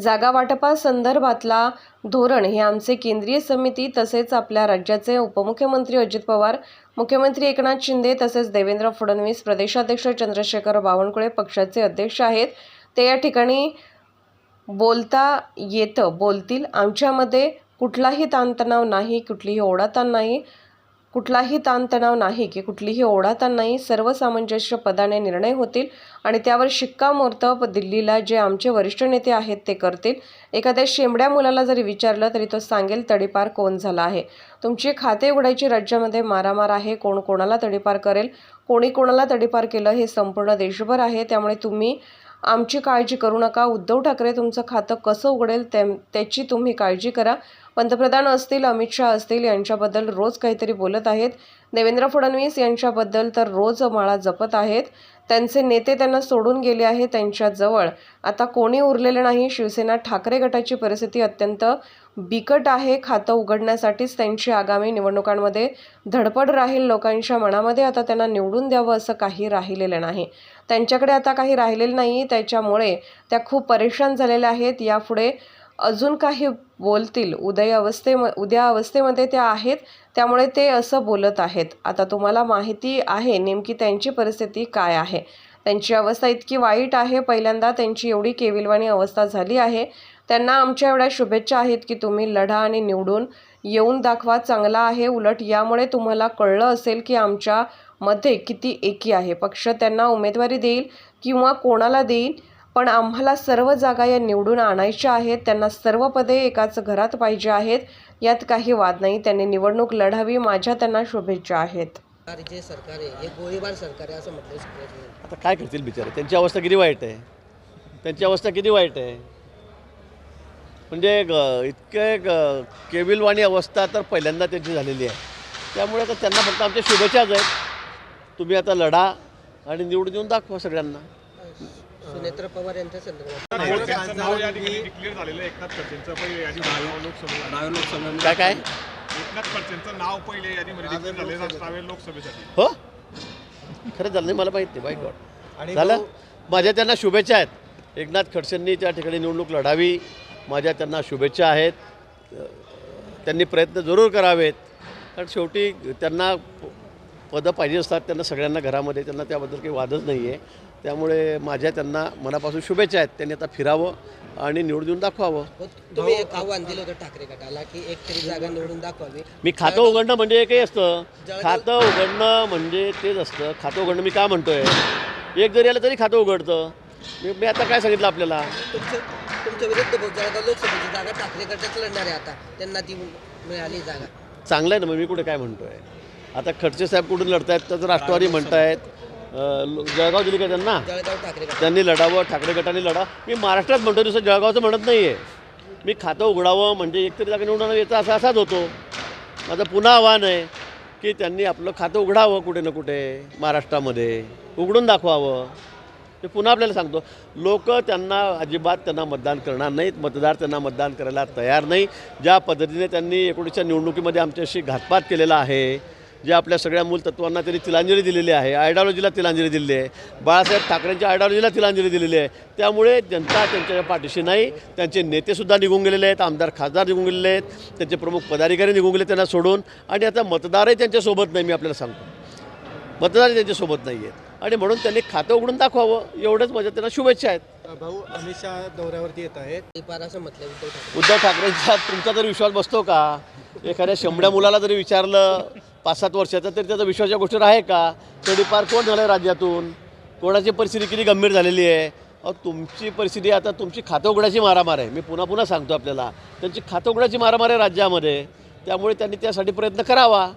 जागा वाटपासंदर्भातला धोरण हे आमचे केंद्रीय समिती तसेच आपल्या राज्याचे उपमुख्यमंत्री अजित पवार मुख्यमंत्री एकनाथ शिंदे तसेच देवेंद्र फडणवीस प्रदेशाध्यक्ष चंद्रशेखर बावनकुळे पक्षाचे अध्यक्ष आहेत. ते या ठिकाणी बोलता येतं बोलतील. आमच्यामध्ये कुठलाही ताणतणाव नाही कुठलीही ओढाताण नाही. कुठलाही ताणतणाव नाही की कुठलीही ओढाताण नाही सर्व सामंजस्य पदाने निर्णय होतील आणि त्यावर शिक्कामोर्तब दिल्लीला जे आमचे वरिष्ठ नेते आहेत ते करतील. एखाद्या शेंबड्या मुलाला जरी विचारलं तरी तो सांगेल तडीपार कोण झाला आहे? तुमची खाते उघडायची राज्यामध्ये मारामार आहे कोण कोणाला तडीपार करेल? कोणी कोणाला तडीपार केलं हे संपूर्ण देशभर आहे त्यामुळे तुम्ही आमची काळजी करू नका. उद्धव ठाकरे तुमचं खातं कसं उघडेल त्या- त्याची तुम्ही काळजी करा. पंतप्रधान असतील अमित शहा असतील यांच्याबद्दल रोज काहीतरी बोलत आहेत. देवेंद्र फडणवीस यांच्याबद्दल तर रोज माळा जपत आहेत. त्यांचे नेते त्यांना सोडून गेले आहेत त्यांच्याजवळ आता कोणी उरलेले नाही? शिवसेना ठाकरे गटाची परिस्थिती अत्यंत बिकट आहे. खातं उघडण्यासाठीच त्यांची आगामी निवडणुकांमध्ये धडपड राहील लोकांच्या मनामध्ये. आता त्यांना निवडून द्यावं असं काही राहिलेलं नाही. त्यांच्याकडे आता काही राहिलेलं नाही. त्याच्यामुळे त्या खूप परेशान झालेल्या आहेत. यापुढे अजून काही बोलतील. उदय अवस्थे उद्या अवस्थेमध्ये त्या आहेत. त्यामुळे ते असं बोलत आहेत. आता तुम्हाला माहिती आहे नेमकी त्यांची परिस्थिती काय आहे. त्यांची अवस्था इतकी वाईट आहे. पहिल्यांदा त्यांची एवढी केविलवाणी अवस्था झाली आहे. त्यांना आमच्या एवढ्या शुभेच्छा आहेत की तुम्ही लढा आणि निवडून येऊन दाखवा. चांगला आहे उलट. यामुळे तुम्हाला कळलं असेल की आमच्यामध्ये किती एकी आहे. पक्ष त्यांना उमेदवारी देईल किंवा कोणाला देईल पण आम्हाला सर्व जागा या निवडून आणायच्या आहेत. त्यांना सर्व पदे एकाच घरात पाहिजे आहेत. यात काही वाद नाही. त्यांनी निवडणूक लढावी. माझ्या त्यांना शुभेच्छा आहेत. सरकार जे सरकार आहे. हे गोळीबार सरकार आहे असं म्हटलं सुप्रिया आता काय करतील बिचारे? त्यांची अवस्था किती वाईट आहे? त्यांची अवस्था किती वाईट आहे? म्हणजे ग- इतके ग- केविलवाणी अवस्था तर पहिल्यांदा त्यांची झालेली आहे. त्यामुळे आता त्यांना फक्त आमच्या शुभेच्छाच आहेत. तुम्ही आता लढा आणि निवडून येऊन दाखवा सगळ्यांना. सुनेत्र पवार यांच्या संदर्भात. काय काय? एकनाथ खडसेंचं नाव पहिले हो? खरं झालं नाही मला माहीत नाही बाईक गॉड झालं? माझ्या त्यांना शुभेच्छा आहेत. एकनाथ खडसेंनी त्या ठिकाणी निवडणूक लढावी. माझ्या त्यांना शुभेच्छा आहेत. त्यांनी प्रयत्न जरूर करावेत. कारण शेवटी त्यांना पदं पाहिजे असतात त्यांना सगळ्यांना घरामध्ये त्यांना त्याबद्दल काही वादच नाही आहे त्यामुळे माझ्या त्यांना मनापासून शुभेच्छा आहेत त्यांनी आता फिरावं आणि निवडून देऊन दाखवावं. तुम्ही एक आव्हान दिलं होतं ठाकरे गटाला की एक तरी जागा निवडून दाखवावी. मी खातं उघडणं म्हणजे एकही असतं. खातं उघडणं म्हणजे तेच असतं. खातं उघडणं मी का म्हणतोय? एक जरी आलं तरी खातं उघडतं. मी मी आता काय सांगितलं आपल्याला? तुमचं तुमच्या विरुद्ध जळगाव लोकसभेची जागा ठाकरे गटाच लढणार आहे आता. त्यांना ती मिळाली जागा. चांगलं आहे ना मग मी कुठे काय म्हणतोय? आता खडसे साहेब कुठून लढतायत? तर राष्ट्रवादी म्हणतायत. जळगाव दिली का त्यांना त्यांनी लढावं ठाकरे गटाने लढा. मी महाराष्ट्रात म्हणतो दुसरं जळगावचं म्हणत नाही आहे मी खातं उघडावं म्हणजे एकतरी जागा निवडून याचा असा असाच होतो. माझं पुन्हा आव्हान आहे की त्यांनी आपलं खातं उघडावं कुठे ना कुठे महाराष्ट्रामध्ये. उघडून दाखवावं. ते पुन्हा आपल्याला सांगतो लोक त्यांना अजिबात त्यांना मतदान करणार नाहीत. मतदार त्यांना मतदान करायला तयार नाही. ज्या पद्धतीने त्यांनी एकोणीसच्या निवडणुकीमध्ये आमच्याशी घातपात केलेला आहे जे आपल्या सगळ्या मूल तत्वांना त्यांनी तिलांजली दिलेली आहे. आयडिओलॉजीला तिलांजली दिलेली आहे. बाळासाहेब ठाकरेंच्या आयडिओलॉजीला तिलांजली दिलेली आहे. त्यामुळे जनता त्यांच्या पाठीशी नाही. त्यांचे नेतेसुद्धा निघून गेलेले आहेत. आमदार खासदार निघून गेलेले आहेत. त्यांचे प्रमुख पदाधिकारी निघून गेले त्यांना सोडून. आणि आता मतदारही त्यांच्यासोबत नाही मी आपल्याला सांगतो. मतदारही त्यांच्यासोबत नाही आहेत. आणि म्हणून त्यांनी खातं उघडून दाखवावं. एवढंच माझ्या त्यांना शुभेच्छा आहेत. भाऊ अमित शहा दौऱ्यावरती येत आहेत. उद्धव ठाकरेंचा तुमचा जर विश्वास बसतो का? एखाद्या शंभड्या मुलाला जरी विचारलं पाच सात वर्षाचा तरी त्याचा विश्वास या गोष्टीवर आहे का थोडीफार कोण झालं राज्यातून? कोणाची परिस्थिती किती गंभीर झालेली आहे? अहो तुमची परिस्थिती आता तुमची खातं उघडायची मारामार आहे. मी पुन्हा पुन्हा सांगतो आपल्याला. त्यांची खातं उघडायची मारामार आहे राज्यामध्ये. त्यामुळे त्यांनी त्यासाठी प्रयत्न करावा.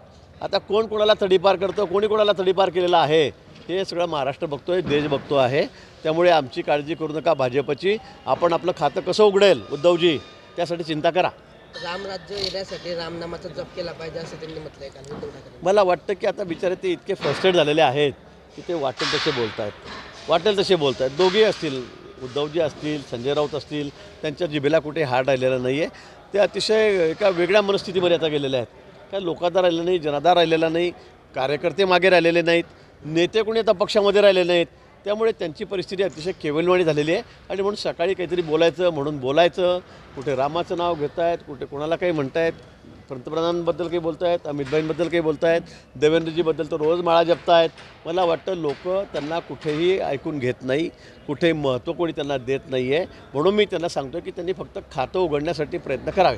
आता कोण कोणाला तडीपार करतं कोणी कोणाला तडीपार केलेला आहे हे सगळं महाराष्ट्र बघतोय देश बघतो आहे. त्यामुळे आमची काळजी करू नका भाजपची. आपण आपलं खातं कसं उघडेल? उद्धवजी त्यासाठी चिंता करा. रामराज्य येण्यासाठी रामनामाचा जप केला पाहिजे असं त्यांनी म्हटलंय का उद्धव ठाकरे मला वाटतं की आता बिचारे ते इतके फ्रस्ट्रेट झालेले आहेत की ते वाटेल तसे बोलत आहेत वाटेल तसे बोलत आहेत दोघेही असतील. उद्धवजी असतील संजय राऊत असतील त्यांच्या जिभेला कुठे हार्ड राहिलेला नाही आहे ते अतिशय एका वेगळ्या मनस्थितीमध्ये आता गेलेले आहेत. काय लोकादार राहिलेला नाही जनाधार राहिलेला नाही कार्यकर्ते मागे राहिलेले नाहीत नेते कोणी आता पक्षामध्ये राहिले नाहीत? त्यामुळे त्यांची परिस्थिती अतिशय केवलवाणी झालेली आहे. आणि म्हणून सकाळी काहीतरी बोलायचं म्हणून बोलायचं कुठे रामाचं नाव घेत आहेत कुठे कोणाला काही म्हणतायत पंतप्रधानांबद्दल काही बोलत आहेत अमितभाईंबद्दल काही बोलत आहेत देवेंद्रजीबद्दल तर रोज माळा जपतायत. मला वाटतं लोक त्यांना कुठेही ऐकून घेत नाही कुठे महत्त्व कोणी त्यांना देत नाही आहे म्हणून मी त्यांना सांगतो की त्यांनी फक्त खातं उघडण्यासाठी प्रयत्न करावे.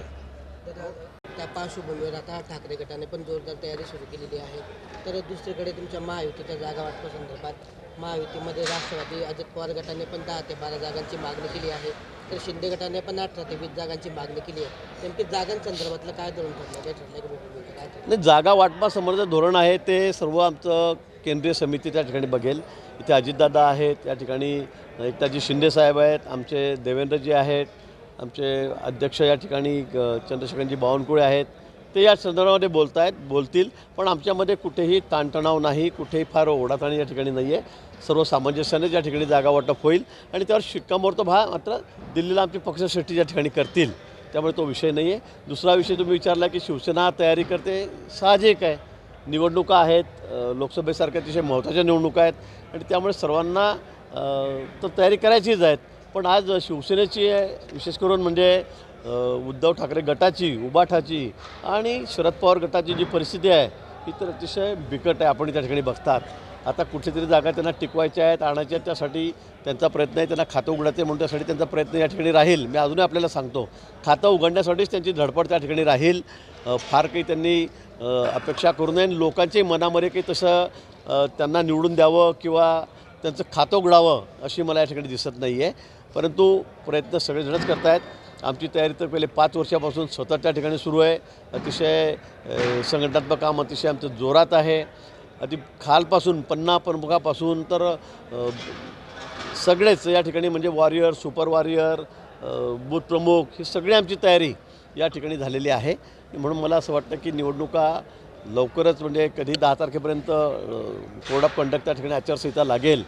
पार्श्वभूमीवर आता ठाकरे गटाने पण जोरदार तयारी सुरू केलेली आहे. तर दुसरीकडे तुमच्या महायुतीच्या जागा वाटपासंदर्भात महायुतीमध्ये राष्ट्रवादी अजित पवार गटाने पण दहा ते बारा जागांची मागणी केली आहे. तर शिंदे गटाने पण अठरा ते वीस जागांची मागणी केली आहे. नेमकी जागांसंदर्भातलं काय धोरण ठरलं काय ठरलं काय नाही जागा वाटपासंबंधाचं धोरण आहे ते सर्व आमचं केंद्रीय समिती त्या ठिकाणी बघेल. इथे अजितदादा आहेत त्या ठिकाणी एकताजी शिंदे साहेब आहेत आमचे देवेंद्रजी आहेत आमचे अध्यक्ष या ठिकाणी चंद्रशेखरजी बावनकुळे आहेत. ते या संदर्भामध्ये बोलत आहेत बोलतील. पण आमच्यामध्ये कुठेही ताणतणाव नाही कुठेही फार ओढाताणी या ठिकाणी नाही आहे सर्व सामंजस्याने या ठिकाणी जागा वाटप होईल. आणि त्यावर शिक्कामोर्तब हा मात्र दिल्लीला आमची पक्षश्रेष्ठी या ठिकाणी करतील त्यामुळे तो विषय नाही आहे दुसरा विषय तुम्ही विचारला की शिवसेना तयारी करते साहजिक आहे. निवडणुका आहेत लोकसभेसारख्या अतिशय महत्त्वाच्या निवडणुका आहेत. आणि त्यामुळे सर्वांना तर तयारी करायचीच आहेत. पण आज शिवसेनेची आहे, विशेष करून म्हणजे उद्धव ठाकरे गटाची उबाठाची आणि शरद पवार गटाची जी परिस्थिती आहे ही तर अतिशय बिकट आहे आपण त्या ठिकाणी बघतात. आता कुठेतरी जागा त्यांना टिकवायच्या आहेत आणायच्या आहेत त्यासाठी त्यांचा प्रयत्न आहे त्यांना खातं उघडायचं आहे म्हणून त्यासाठी त्यांचा प्रयत्न या ठिकाणी राहील. मी अजूनही आपल्याला सांगतो खातं उघडण्यासाठीच त्यांची धडपड त्या ठिकाणी राहील. फार काही त्यांनी अपेक्षा करू नये आणि लोकांच्याही मनामध्ये काही तसं त्यांना निवडून द्यावं किंवा त्यांचं खातं उघडावं अशी मला या ठिकाणी दिसत नाही आहे परंतु प्रयत्न सगळेजणच करतायत. आमची तयारी तर पहिले पाच वर्षापासून स्वतः त्या ठिकाणी सुरू आहे. अतिशय संघटनात्मक काम अतिशय आमचं जोरात आहे. अति खालपासून पन्ना प्रमुखापासून तर सगळेच या ठिकाणी म्हणजे वॉरियर सुपर वॉरियर बूथ प्रमुख ही सगळी आमची तयारी या ठिकाणी झालेली आहे. म्हणून मला असं वाटतं की निवडणुका लवकरच म्हणजे कधी दहा तारखेपर्यंत कोड ऑफ कंडक्ट त्या ठिकाणी आचारसंहिता लागेल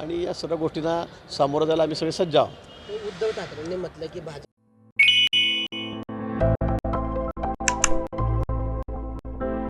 आणि या सर्व गोष्टींना सामोरं जायला आम्ही सगळे सज्ज आहोत. उद्धव ठाकरेंनी म्हटलं की भाजप